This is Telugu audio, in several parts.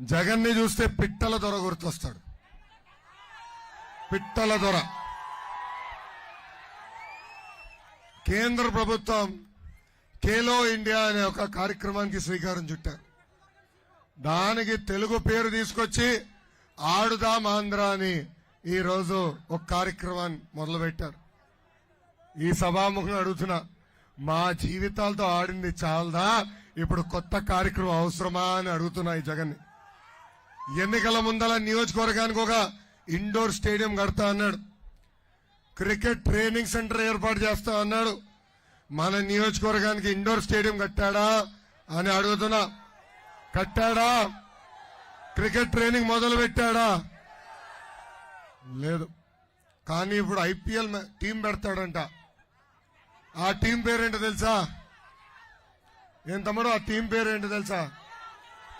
జగన్ని చూస్తే పిట్టల దొర గుర్తొస్తాడు. పిట్టల దొర. కేంద్ర ప్రభుత్వం ఖేలో ఇండియా అనే ఒక కార్యక్రమానికి శ్రీకారం చుట్టారు. దానికి తెలుగు పేరు తీసుకొచ్చి ఆడుదాం ఆంధ్ర అని ఈ రోజు ఒక కార్యక్రమాన్ని మొదలుపెట్టారు. ఈ సభాముఖంగా అడుగుతున్నా మా జీవితాలతో ఆడింది చాలదా? ఇప్పుడు కొత్త కార్యక్రమం అవసరమా అని అడుగుతున్నా ఈ జగన్ని. ఎన్నికల ముందల నియోజకవర్గానికి ఒక ఇండోర్ స్టేడియం కడతా అన్నాడు. క్రికెట్ ట్రైనింగ్ సెంటర్ ఏర్పాటు చేస్తా అన్నాడు. మన నియోజకవర్గానికి ఇండోర్ స్టేడియం కట్టాడా అని అడుగుతున్నా. కట్టాడా? క్రికెట్ ట్రైనింగ్ మొదలు పెట్టాడా? లేదు. కానీ ఇప్పుడు ఐపీఎల్ టీం పెడతాడంట. ఆ టీం పేరేంటో తెలుసా? ఏం తమ్ముడు ఆ టీం పేరేంటో తెలుసా?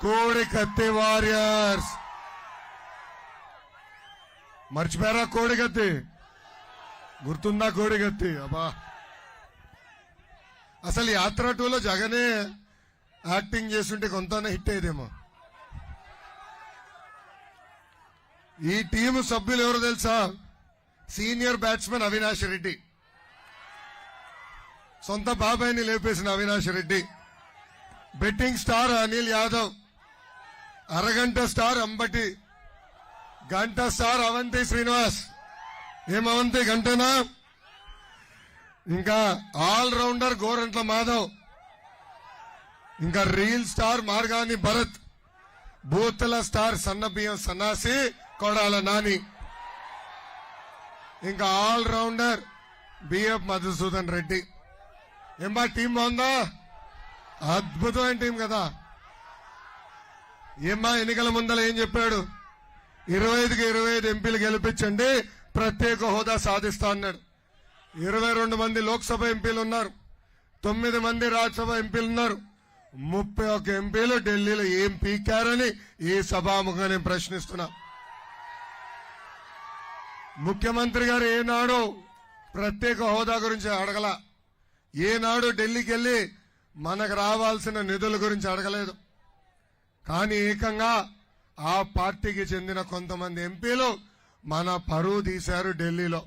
కోడి కత్తి వారియర్స్. మర్చిపోయారా కోడి కత్తి గుర్తుందా కోడి కత్తి అబ్బా. అసలు యాత్ర టూలో జగనే యాక్టింగ్ చేస్తుంటే కొంత హిట్ అయ్యేదేమో. ఈ టీము సభ్యులు ఎవరు తెలుసా? Senior batsmen Avinash Reddy. సొంత బాబాయిని లేపేసిన Avinash Reddy. Betting star Anil Yadav. అరగంట స్టార్ అంబటి గంట స్టార్ అవంతి శ్రీనివాస్. ఏం అవంతి గంటనా? ఇంకా ఆల్ రౌండర్ గోరంట్ల మాధవ్. ఇంకా రీల్ స్టార్ మార్గాని భరత్. బూతల స్టార్ సన్న బియ్యం సన్నాసి కొడాల నాని. ఇంకా all rounder B F Madhusudan Reddy. ఏమ్మా టీం బాగుందా? అద్భుతమైన టీం కదా. ఏమ్మా ఎన్నికల ముందర ఏం చెప్పాడు? ఇరవై ఐదుకి ఇరవై ఐదు ఎంపీలు గెలిపించండి ప్రత్యేక హోదా సాధిస్తా అన్నాడు. ఇరవై రెండు మంది లోక్సభ ఎంపీలు ఉన్నారు. తొమ్మిది మంది రాజ్యసభ ఎంపీలు ఉన్నారు. ముప్పై ఒక్క ఎంపీలు ఢిల్లీలో ఏం పీకారని ఈ సభాముఖంగా నేను ప్రశ్నిస్తున్నా. ముఖ్యమంత్రి గారు ఏనాడు ప్రత్యేక హోదా గురించి అడగల. ఏనాడు ఢిల్లీకి వెళ్ళి మనకు రావాల్సిన నిధుల గురించి అడగలేదు. కానీ ఏకంగా ఆ పార్టీకి చెందిన కొంతమంది ఎంపీలు మన పరువు తీశారు ఢిల్లీలో.